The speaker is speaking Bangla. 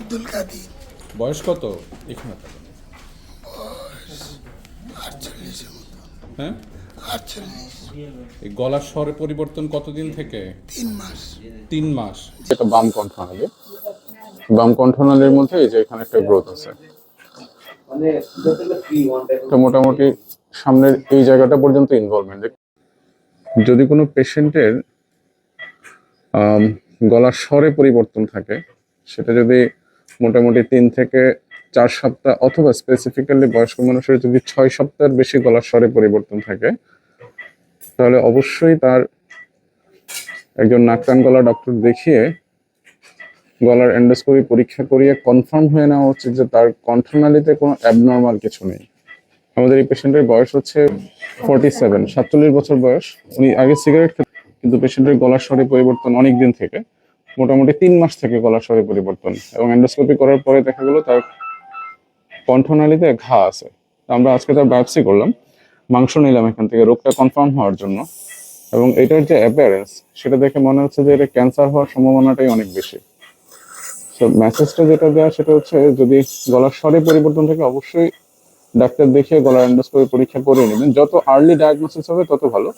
আব্দুল কাদির। বয়স কত এখানে? থাকেন। আটচল্লিশের মতো। হ্যাঁ? আটচল্লিশ। এই গলার স্বরে পরিবর্তন কতদিন থেকে? তিন মাস। তিন মাস। এটা বাম কণ্ঠনালী বাম কণ্ঠনালীর মধ্যে এই যে এখানে একটা গ্রোথ আছে। তো মোটামুটি সামনের এই জায়গাটা পর্যন্ত ইনভলভমেন্ট যদি কোনো পেশেন্টের গলার স্বরে পরিবর্তন থাকে সেটা যদি মোটামুটি তিন থেকে চার সপ্তাহ অথবা স্পেসিফিক্যালি বয়স্ক মানুষের যদি ছয় সপ্তাহের বেশি গলার স্বরে পরিবর্তন থাকে, তাহলে অবশ্যই তার একজন নাক কান গলা ডক্টর দেখিয়ে গলার এন্ডোস্কোপি পরীক্ষা করিয়ে কনফার্ম হয়ে নেওয়া উচিত যে তার কণ্ঠনালীতে কোনো অ্যাবনর্মাল কিছু নেই। আমাদের এই পেশেন্টের বয়স হচ্ছে ফোরটি সেভেন সাতচল্লিশ বছর বয়স। উনি আগে সিগারেট কিন্তু পেশেন্টের গলার স্বরে পরিবর্তন অনেক দিন থেকে। মোটামুটি তিন মাস থেকে গলার স্বরে পরিবর্তন এবং এন্ডোস্কোপি করার পরে দেখা গেলো তার কণ্ঠনালীতে ঘা আছে। আমরা আজকে তার বায়োপসি করলাম। মাংস নিলাম এখান থেকে, রোগটা কনফার্ম হওয়ার জন্য। এবং এটার যে অ্যাপিয়ারেন্স সেটা দেখে মনে হচ্ছে যে এটা ক্যান্সার হওয়ার সম্ভাবনাটাই অনেক বেশি। তো মেসেজটা যেটা দেওয়া সেটা হচ্ছে যদি গলার স্বরে পরিবর্তন থাকে, অবশ্যই ডাক্তার দেখিয়ে গলার এন্ডোস্কোপি পরীক্ষা করে নেবেন। যত আর্লি ডায়াগনোসিস হবে, তত ভালো।